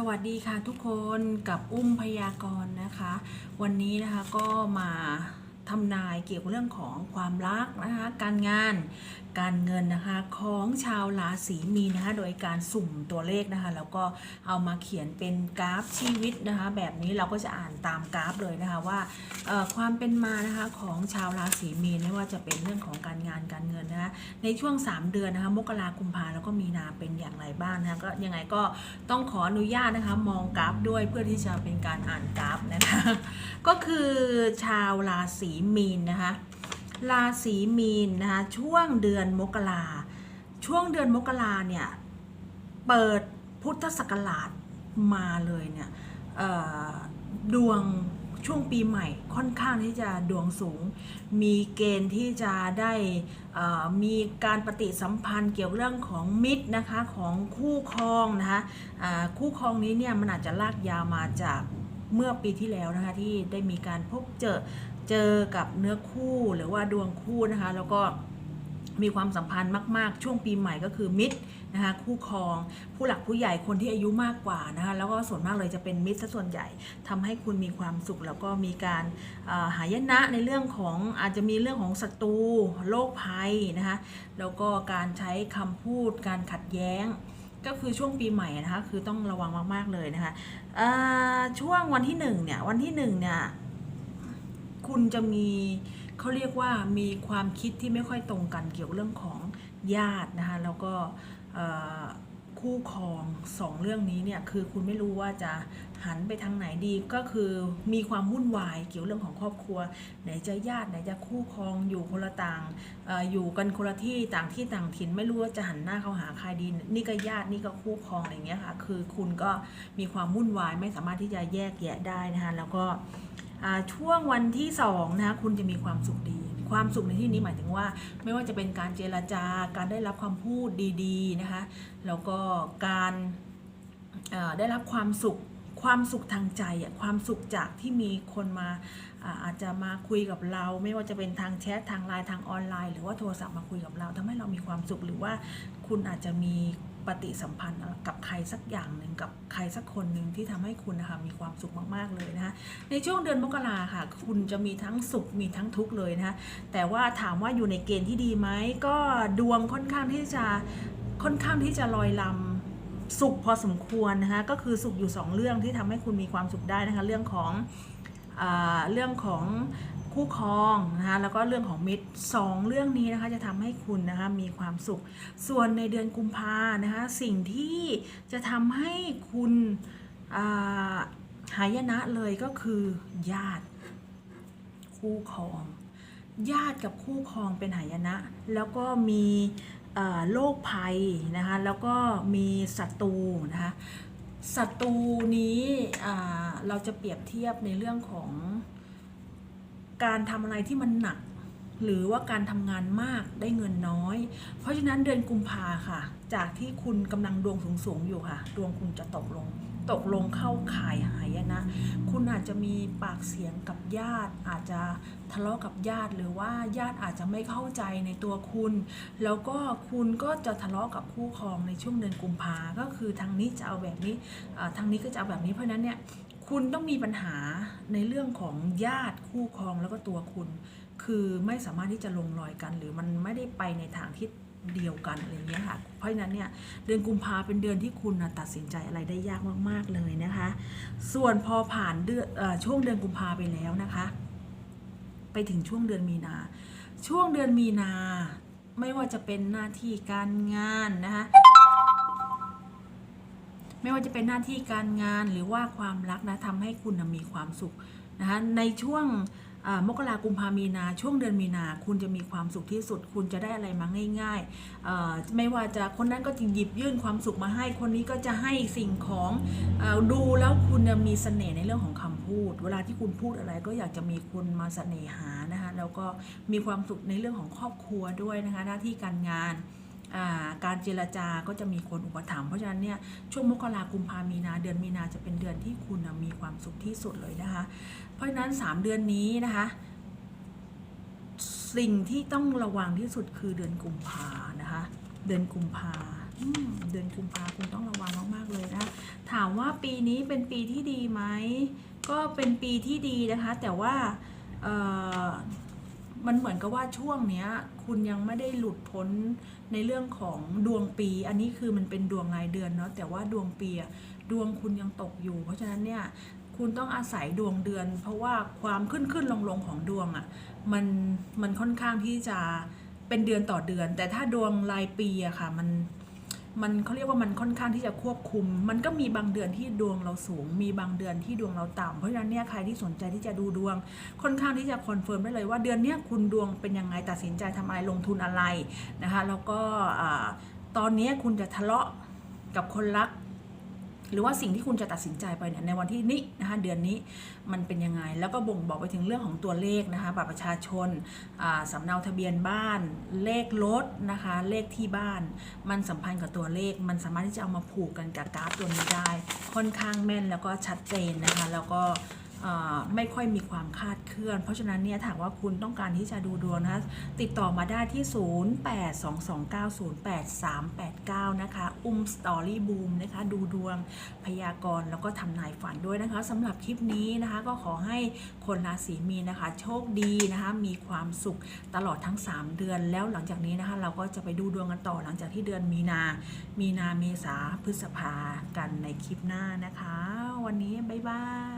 สวัสดีค่ะทุกคนกับอุ้มพยากรณ์นะคะ วันนี้นะคะก็มา ทำนายเกี่ยวกับเรื่องของความรักนะคะการงาน การเงินนะคะของชาวราศีมีนนะคะโดยการสุ่มตัวเลขนะคะแล้วก็เอามาเขียนเป็นกราฟชีวิตนะคะแบบนี้เราก็จะอ่านตามกราฟเลยนะคะว่าความเป็นมานะคะของชาวราศีมีนไม่ว่าจะเป็นเรื่องของการงานการเงินนะคะในช่วง 3 เดือนนะคะมกรากุมภาแล้วก็มีนาเป็นอย่างไรบ้างนะคะก็ยังไงก็ต้องขออนุญาตนะคะมองกราฟด้วยเพื่อที่จะเป็นการอ่านกราฟนะคะก็คือชาวราศีมีนนะคะราศีมีนนะคะช่วงเดือนมกราช่วงเดือนมกราเนี่ยเปิดพุทธศักราชมาเลยเนี่ยดวงช่วงปีใหม่ค่อนข้างที่จะดวงสูง มีเกณฑ์ที่จะได้มีการปฏิสัมพันธ์เกี่ยวกับเรื่องของมิตรนะคะของคู่ครองนะคะคู่ครองนี้เนี่ยมันอาจจะลากยาวมาจากเมื่อปีที่แล้วนะคะที่ได้มีการพบเจอ เจอกับเนื้อคู่หรือว่าดวงคู่นะคะ แล้วก็มีความสัมพันธ์มาก ๆ ช่วงปีใหม่ก็คือมิตรนะคะคู่ครอง ผู้หลักผู้ใหญ่คนที่อายุมากกว่านะคะแล้วก็ส่วนมากเลยจะเป็นมิตรซะส่วนใหญ่ทำให้คุณมีความสุข แล้วก็มีการหายนะในเรื่องของอาจจะมีเรื่องของศัตรูโรคภัยนะคะแล้วก็การใช้คำพูด การขัดแย้ง ก็คือช่วงปีใหม่นะคะคือต้องระวังมาก ๆ เลยนะคะช่วงวันที่หนึ่งเนี่ยวันที่หนึ่งเนี่ย คุณจะมีเขาเรียกว่ามีความคิดที่ไม่ค่อยตรงกันเกี่ยวกับเรื่องของญาตินะคะแล้วก็คู่ครองสองเรื่องนี้เนี่ยคือคุณไม่รู้ว่าจะหันไปทางไหนดีก็คือมีความวุ่นวายเกี่ยวเรื่องของครอบครัว ไหนจะญาติไหนจะคู่ครองอยู่คนละต่างออยู่กันคนละที่ต่างที่ต่างถิ่นไม่รู้ว่าจะหันหน้าเข้าหาใครดีนี่ก็ญาตินี่ก็คู่ครองอะไรอย่างเงี้ยค่ะคือคุณก็มีความวุ่นวายไม่สามารถที่จะแยกแยะได้นะคะแล้วก็ ช่วงวันที่สองนะคะคุณจะมีความสุขดี ความสุขในที่นี้หมายถึงว่า ไม่ว่าจะเป็นการเจรจาการได้รับความพูดดีๆนะคะแล้วก็การได้รับความสุข ความสุขทางใจอะความสุขจากที่มีคนมาอาจจะมาคุยกับเรา ไม่ว่าจะเป็นทางแชททางไลน์ทางออนไลน์ หรือว่าโทรศัพท์มาคุยกับเราทำให้เรามีความสุขหรือว่าคุณอาจจะมีปฏิสัมพันธ์กับใครสักอย่างหนึ่งกับใครสักคนหนึ่งที่ทำให้คุณนะคะมีความสุขมากๆเลยนะคะในช่วงเดือนมกราค่ะ คุณจะมีทั้งสุขมีทั้งทุกข์เลยนะคะแต่ว่าถามว่าอยู่ในเกณฑ์ที่ดีไหมก็ดวงค่อนข้างที่จะค่อนข้างที่จะลอยลำ สุขพอสมควรนะคะก็คือสุขอยู่สองเรื่องที่ทำให้คุณมีความสุขได้นะคะเรื่องของอเรื่องของคู่ครองนะคะแล้วก็เรื่องของมิตรสองเรื่องนี้นะคะจะทำให้คุณนะคะมีความสุข ส่วนในเดือนกุมภานะคะสิ่งที่จะทำให้คุณอ่าหายนะเลยก็คือญาติคู่ครอง ญาติกับคู่ครองเป็นหายนะ แล้วก็มี โรคภัยนะคะแล้วก็มีศัตรูนะคะศัตรูนี้เราจะเปรียบเทียบในเรื่องของการทำอะไรที่มันหนัก หรือว่าการทำงานมากได้เงินน้อย เพราะฉะนั้นเดือนกุมภาค่ะ จากที่คุณกำลังดวงสูงๆอยู่ค่ะ ดวงคุณจะตกลง ตกลงเข้าข่ายหายนะ คุณอาจจะมีปากเสียงกับญาติ อาจจะทะเลาะกับญาติ หรือว่าญาติอาจจะไม่เข้าใจในตัวคุณ แล้วก็คุณก็จะทะเลาะกับคู่ครองในช่วงเดือนกุมภาก็คือทางนี้จะเอาแบบนี้ทางนี้ก็จะเอาแบบนี้เพราะฉะนั้นเนี่ยคุณต้องมีปัญหาในเรื่องของญาติคู่ครองแล้วก็ตัวคุณ คือไม่สามารถที่จะลงรอยกัน หรือมันไม่ได้ไปในทางที่เดียวกันอะไรเงี้ยค่ะ เพราะฉะนั้นเนี่ยเดือนกุมภาเป็นเดือนที่คุณนะตัดสินใจอะไรได้ยากมาก ๆเลยนะคะ ส่วนพอผ่านเดือนช่วงเดือนกุมภาไปแล้วนะคะ ไปถึงช่วงเดือนมีนา ช่วงเดือนมีนา ไม่ว่าจะเป็นหน้าที่การงานนะคะ ไม่ว่าจะเป็นหน้าที่การงานหรือว่าความรักนะทำให้คุณนะมีความสุขนะคะในช่วงมกรากุมภามีนาช่วงเดือนมีนา คุณจะมีความสุขที่สุด คุณจะได้อะไรมาง่ายๆไม่ว่าจะคนนั้นก็จะหยิบยื่นความสุขมาให้ คนนี้ก็จะให้สิ่งของอดูแล้วคุณจะมีเสน่ห์ในเรื่องของคำพูด เวลาที่คุณพูดอะไรก็อยากจะมีคนมาเสน่หานะคะแล้วก็มีความสุขในเรื่องของครอบครัวด้วยนะคะหน้าที่การงาน การเจรจาก็จะมีคนอุปถัมภ์เพราะฉะนั้นเนี่ยช่วงมกรากุมภามีนาเดือนมีนาจะเป็นเดือนที่คุณมีความสุขที่สุดเลยนะคะ เพราะฉะนั้น 3 เดือนนี้นะคะ สิ่งที่ต้องระวังที่สุดคือเดือนกุมภานะคะ เดือนกุมภาเดือนกุมภาคุณต้องระวังมากๆเลยนะถามว่าปีนี้เป็นปีที่ดีไหมก็เป็นปีที่ดีนะคะ แต่ว่า มันเหมือนกับว่าช่วงเนี้ย คุณยังไม่ได้หลุดพ้นในเรื่องของดวงปี อันนี้คือมันเป็นดวงรายเดือนเนาะแต่ว่าดวงปีอะดวงคุณยังตกอยู่ เพราะฉะนั้นเนี่ยคุณต้องอาศัยดวงเดือน เพราะว่าความขึ้นขึ้นลงลงของดวงอะ่ะมันมันค่อนข้างที่จะเป็นเดือนต่อเดือน แต่ถ้าดวงรายปีอะค่ะมัน มันเขาเรียกว่ามันค่อนข้างที่จะควบคุม มันก็มีบางเดือนที่ดวงเราสูง มีบางเดือนที่ดวงเราต่ำเพราะฉะนั้นเนี่ยใครที่สนใจที่จะดูดวง ค่อนข้างที่จะคอนเฟิร์มได้เลยว่าเดือนเนี้ยคุณดวงเป็นยังไงตัดสินใจทำอะไรลงทุนอะไรนะคะแล้วก็ตอนนี้คุณจะทะเลาะกับคนรัก หรือว่าสิ่งที่คุณจะตัดสินใจไปเนี่ยในวันที่นี้นะคะเดือนนี้มันเป็นยังไง แล้วก็บ่งบอกไปถึงเรื่องของตัวเลขนะคะบัตรประชาชนอ่าสำเนาทะเบียนบ้าน เลขรถนะคะเลขที่บ้าน มันสัมพันธ์กับตัวเลข มันสามารถที่จะเอามาผูกกันกับกราฟตัวนี้ได้ ค่อนข้างแม่นแล้วก็ชัดเจนนะคะแล้วก็ ไม่ค่อยมีความคาดเคลื่อน เพราะฉะนั้นเนี่ยถามว่าคุณต้องการที่จะดูดวงนะคะติดต่อมาได้ที่ 0822908389 นะคะ อุ้มสตอรี่บูมนะคะ ดูดวงพยากรณ์แล้วก็ทำนายฝันด้วยนะคะสำหรับคลิปนี้นะคะ ก็ขอให้คนราศีมีนนะคะ โชคดีนะคะ มีความสุขตลอดทั้ง 3 เดือน แล้วหลังจากนี้นะคะ เราก็จะไปดูดวงกันต่อหลังจากที่เดือนมีนา มีนาเมษาพฤษภากันในคลิปหน้านะคะ วันนี้บ๊ายบาย